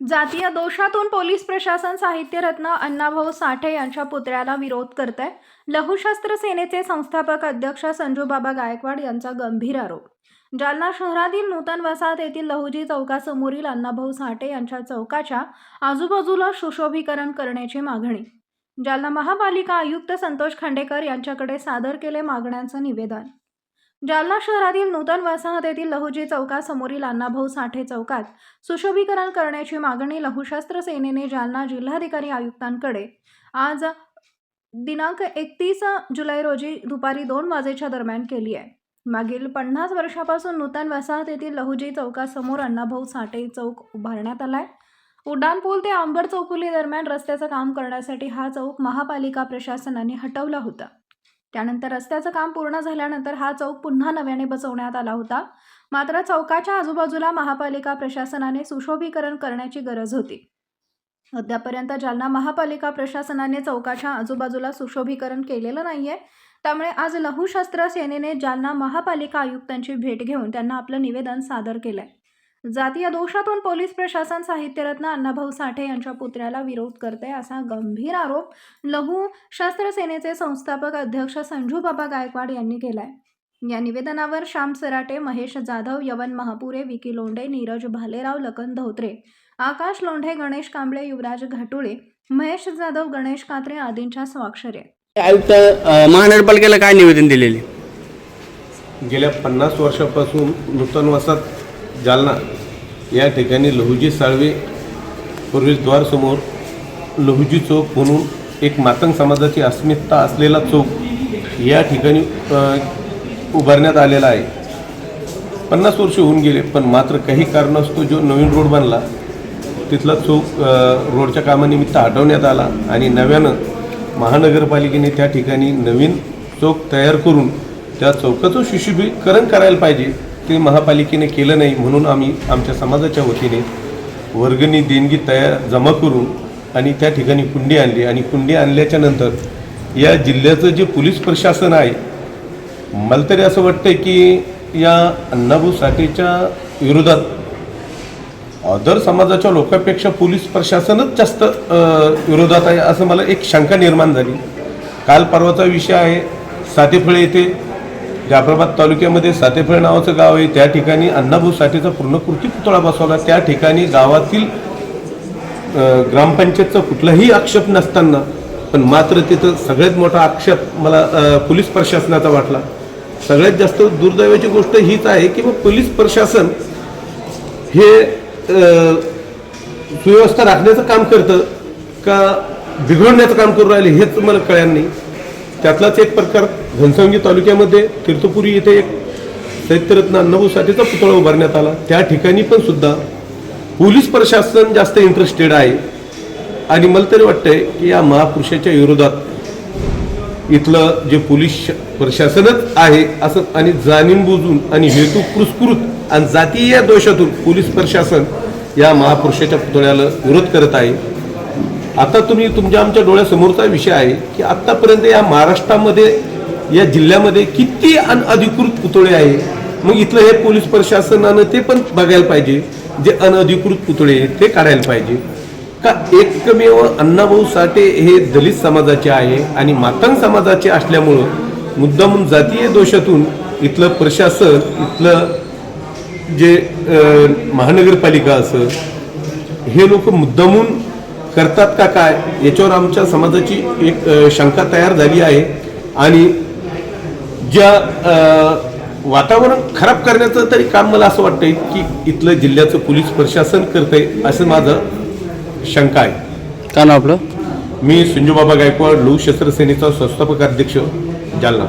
जातीय दोषातून पोलीस प्रशासन साहित्यरत्न अण्णाभाऊ साठे यांच्या पुतळ्याला विरोध करत आहे लघुशस्त्र सेनेचे संस्थापक अध्यक्ष संजूबाबा गायकवाड यांचा गंभीर आरोप. जालना शहरातील नूतन वसाहत येथील लहुजी चौकासमोरील अण्णाभाऊ साठे यांच्या चौकाच्या आजूबाजूला सुशोभीकरण करण्याची मागणी. जालना महापालिका आयुक्त संतोष खांडेकर यांच्याकडे सादर केले मागण्यांचं निवेदन. जालना शहरातील नूतन वसाहतेतील लहुजी चौकासमोरील अण्णाभाऊ साठे चौकात सुशोभीकरण करण्याची मागणी लघुशस्त्र सेनेने जालना जिल्हाधिकारी आयुक्तांकडे. आज दिनांक एकतीस जुलै रोजी दुपारी दोन वाजेच्या दरम्यान केली आहे. मागील पन्नास वर्षापासून नूतन वसाहत येथील लहुजी चौकासमोर अण्णाभाऊ साठे चौक उभारण्यात आला आहे उड्डाणपूल ते आंबर चौफुली दरम्यान रस्त्याचं काम करण्यासाठी हा चौक महापालिका प्रशासनाने हटवला होता. त्यानंतर रस्त्याचं काम पूर्ण झाल्यानंतर हा चौक पुन्हा नव्याने बसवण्यात आला होता. मात्र चौकाच्या आजूबाजूला महापालिका प्रशासनाने सुशोभीकरण करण्याची गरज होती. अद्यापर्यंत जालना महापालिका प्रशासनाने चौकाच्या आजूबाजूला सुशोभीकरण केलेलं नाही आहे त्यामुळे आज लहुशस्त्र सेनेने जालना महापालिका आयुक्तांची भेट घेऊन त्यांना आपलं निवेदन सादर केलं आहे जातीय दोषातून पोलीस प्रशासन साहित्यरत्न अण्णाभाऊ साठे यांच्या पुतळ्याला विरोध करते असा गंभीर आरोप लघु शस्त्र सेनेचे संस्थापक अध्यक्ष संजूबाबा गायकवाड यांनी केलाय. या निवेदनावर श्याम सराटे महेश जाधव यवन महापुरे विकी लोंढे नीरज भालेराव लखन धोत्रे आकाश लोंढे गणेश कांबळे युवराज घाटुळे महेश जाधव गणेश कात्रे आदींच्या स्वाक्षरी आहेत आयुक्त महानगरपालिकेला काय निवेदन दिलेले? गेल्या पन्नास वर्षापासून नूतन वसाहत जालना. या ठिकाणी लहुजी साळवे प्रवेशद्वारसमोर लहुजी चौक म्हणून एक मातंग समाजाची अस्मिता असलेला चौक या ठिकाणी उभारण्यात आलेला आहे. पन्नास वर्ष होऊन गेले पण मात्र काही कारणास्तव जो नवीन रोड बांधला तिथला चौक रोडच्या कामानिमित्त हटवण्यात आला आणि नव्यानं महानगरपालिकेने त्या ठिकाणी नवीन चौक तयार करून त्या चौकाचं सुशोभीकरण करायला पाहिजे. ते महापालिकेने केलं नाही म्हणून आम्ही आमच्या समाजाच्या वतीने वर्गणी देणगी तयार जमा करून आणि त्या ठिकाणी कुंडी आणली. आणि कुंडी आणल्याच्या नंतर या जिल्ह्याचं जे पोलीस प्रशासन आहे मला तरी असं वाटतं की या अण्णाभाऊ साठेच्या विरोधात अदर समाजाच्या लोकांपेक्षा पोलीस प्रशासनच जास्त विरोधात आहे असं मला एक शंका निर्माण झाली. काल परवाचा विषय आहे सातेफळे येथे जाफराबाद तालुक्यामध्ये सातेफळे नावाचं गाव आहे. त्या ठिकाणी अण्णाभाऊ साठेचा पूर्णकृती पुतळा बसवला. त्या ठिकाणी गावातील ग्रामपंचायतचा कुठलाही आक्षेप नसताना पण मात्र तिथं सगळ्यात मोठा आक्षेप मला पोलीस प्रशासनाचा वाटला. सगळ्यात जास्त दुर्दैवाची गोष्ट हीच आहे की मग पोलीस प्रशासन हे सुव्यवस्था राखण्याचं काम करतं का बिघडवण्याचं काम करू राहिले हेच मला कळलं नाही. त्यातलाच एक प्रकार घनसावंगी तालुक्यामध्ये तीर्थपुरी येथे एक चैत्यरत्न अण्णाभाऊ साठेचा पुतळा उभारण्यात आला. त्या ठिकाणी पण सुद्धा पोलीस प्रशासन जास्त इंटरेस्टेड आहे. आणि मला तरी वाटतंय की या महापुरुषाच्या विरोधात इथलं जे पोलीस प्रशासनच आहे असं आणि जाणीव बुजून आणि हेतू पुरस्कृत आणि जातीय दोषातून पोलीस प्रशासन या महापुरुषाच्या पुतळ्याला विरोध करत आहे. आता तुम्ही तुमच्या आमच्या डोळ्यासमोरचा विषय आहे की आत्तापर्यंत या महाराष्ट्रामध्ये या जिल्ह्यामध्ये किती अनअधिकृत पुतळे आहे? मग इथलं हे पोलीस प्रशासनानं ते पण बघायला पाहिजे जे अनधिकृत पुतळे आहेत ते काढायला पाहिजे. का एकमेव अण्णाभाऊ साठे हे दलित समाजाचे आहे आणि मातंग समाजाचे असल्यामुळं मुद्दामून जातीय दोषातून इथलं प्रशासन इथलं जे महानगरपालिका असं हे लोक मुद्दामून करतात का काय याच्यावर आमच्या समाजाची एक शंका तयार झाली आहे. आणि ज्या वातावरण खराब करण्याचं तरी काम मला असं वाटतंय की इथलं जिल्ह्याचं पोलीस प्रशासन करतंय असं माझं शंका आहे. का नाव आपलं? मी संजूबाबा गायकवाड लघु शस्त्र सेनेचा संस्थापक अध्यक्ष जालना.